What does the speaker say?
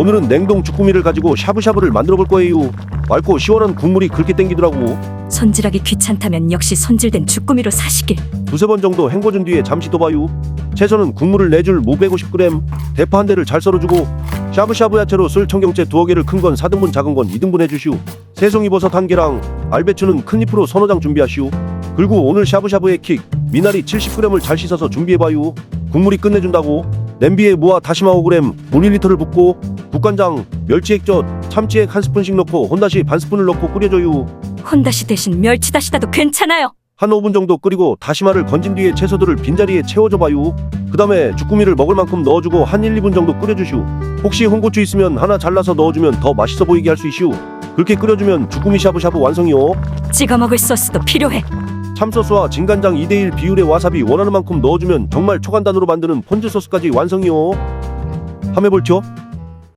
오늘은 냉동 주꾸미를 가지고 샤브샤브를 만들어 볼 거예요. 맑고 시원한 국물이 그렇게 땡기더라고. 손질하기 귀찮다면 역시 손질된 주꾸미로 사시길. 두세 번 정도 헹궈준 뒤에 잠시 둬봐요. 채소는 국물을 내줄 무 150g, 대파 한 대를 잘 썰어주고 샤브샤브 야채로 쓸 청경채 두어 개를 큰 건 4등분 작은 건 2등분 해주시오. 새송이버섯 한 개랑 알배추는 큰 잎으로 서너 장 준비하시오. 그리고 오늘 샤브샤브의 킥 미나리 70g을 잘 씻어서 준비해봐요. 국물이 끝내준다고 냄비에 무와 다시마 5g, 물 1리터를 붓고 국간장, 멸치액젓, 참치액 한 스푼씩 넣고 혼다시 반 스푼을 넣고 끓여줘요. 혼다시 대신 멸치다시다도 괜찮아요. 한 5분 정도 끓이고 다시마를 건진 뒤에 채소들을 빈자리에 채워줘 봐요. 그 다음에 주꾸미를 먹을 만큼 넣어주고 한 1, 2분 정도 끓여주시오. 혹시 홍고추 있으면 하나 잘라서 넣어주면 더 맛있어 보이게 할 수 있시오. 그렇게 끓여주면 주꾸미 샤브샤브 완성이요. 찍어 먹을 소스도 필요해. 참소스와 진간장 2대1 비율의 와사비 원하는 만큼 넣어주면 정말 초간단으로 만드는 폰즈 소스까지 완성이요. 함해볼죠?